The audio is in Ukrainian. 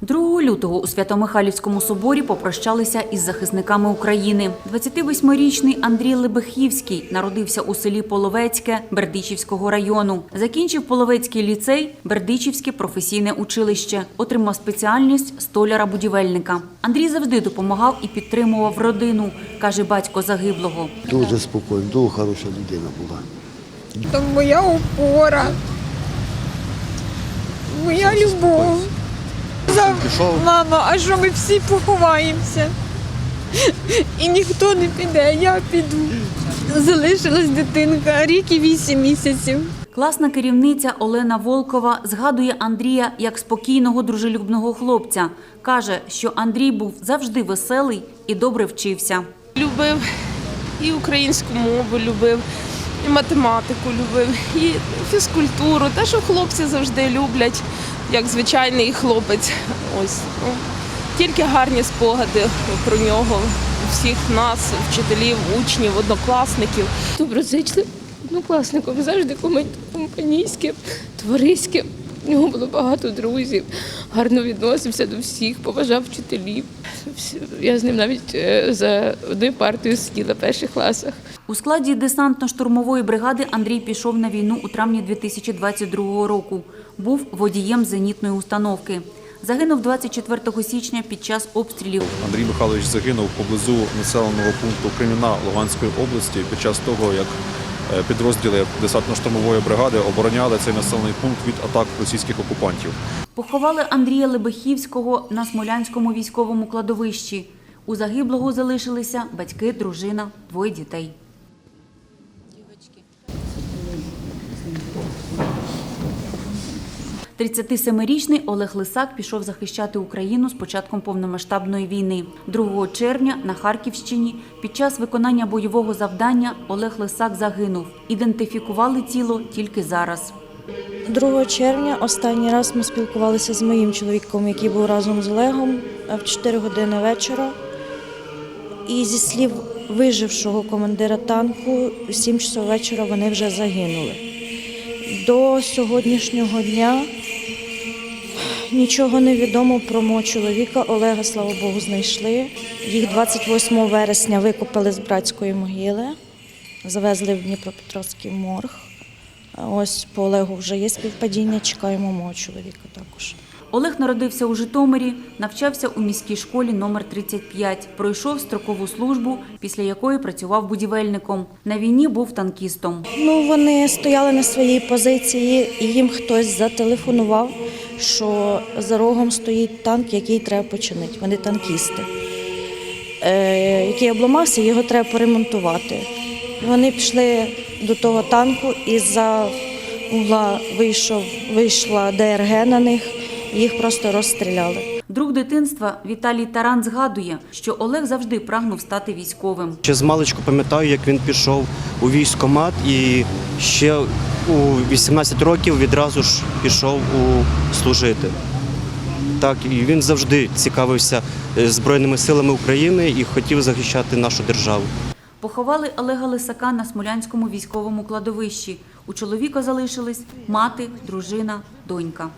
2 лютого у Свято-Михайлівському соборі попрощалися із захисниками України. 28-річний Андрій Лебехівський народився у селі Половецьке Бердичівського району. Закінчив Половецький ліцей, Бердичівське професійне училище. Отримав спеціальність столяра-будівельника. Андрій завжди допомагав і підтримував родину, каже батько загиблого. Дуже спокійно, дуже хороша людина була. Це моя опора, моя любов. За... Мама, а що ми всі поховаємося? І ніхто не піде, я піду. Залишилась дитинка, рік і вісім місяців. Класна керівниця Олена Волкова згадує Андрія як спокійного, дружелюбного хлопця. Каже, що Андрій був завжди веселий і добре вчився. любив і українську мову любив, і математику любив, і фізкультуру. Те, що хлопці завжди люблять, як звичайний хлопець. Ось ну, тільки гарні спогади про нього, всіх нас, вчителів, учнів, однокласників. доброзичливим однокласником, завжди компанійським, товариським. У нього було багато друзів, гарно відносився до всіх, поважав вчителів. Я з ним навіть е, за одною партією сиділа в перших класах. У складі десантно-штурмової бригади Андрій пішов на війну у травні 2022 року. Був водієм зенітної установки. Загинув 24 січня під час обстрілів. Андрій Михайлович загинув поблизу населеного пункту Креміна Луганської області під час того, як підрозділи десантно-штурмової бригади обороняли цей населений пункт від атак російських окупантів. Поховали Андрія Лебехівського на Смолянському військовому кладовищі. У загиблого залишилися батьки, дружина, двоє дітей. – 37-річний Олег Лисак пішов захищати Україну з початком повномасштабної війни. 2 червня на Харківщині під час виконання бойового завдання Олег Лисак загинув. Ідентифікували тіло тільки зараз. 2 червня останній раз ми спілкувалися з моїм чоловіком, який був разом з Олегом е, в 4 години вечора. І зі слів вижившого командира танку, в 7 часов вечора вони вже загинули. До сьогоднішнього дня нічого не відомо про мого чоловіка. Олега, слава Богу, знайшли. Їх 28 вересня викопали з братської могили, завезли в Дніпропетровський морг. Ось по Олегу вже є співпадіння, чекаємо мого чоловіка також. Олег народився у Житомирі, навчався у міській школі номер 35, пройшов строкову службу, після якої працював будівельником. На війні був танкістом. Ну, вони стояли на своїй позиції, і їм хтось зателефонував, що за рогом стоїть танк, який треба починити. Вони танкісти, е, який обламався, його треба поремонтувати. Вони пішли до того танку, і за угла вийшов, вийшла ДРГ на них, їх просто розстріляли. Друг дитинства Віталій Таран згадує, що Олег завжди прагнув стати військовим. Ще з маличку пам'ятаю, як він пішов у військкомат і ще у 18 років відразу ж пішов у служити. Так, і він завжди цікавився е, Збройними силами України і хотів захищати нашу державу. Поховали Олега Лисака на Смолянському військовому кладовищі. У чоловіка залишились мати, дружина, донька.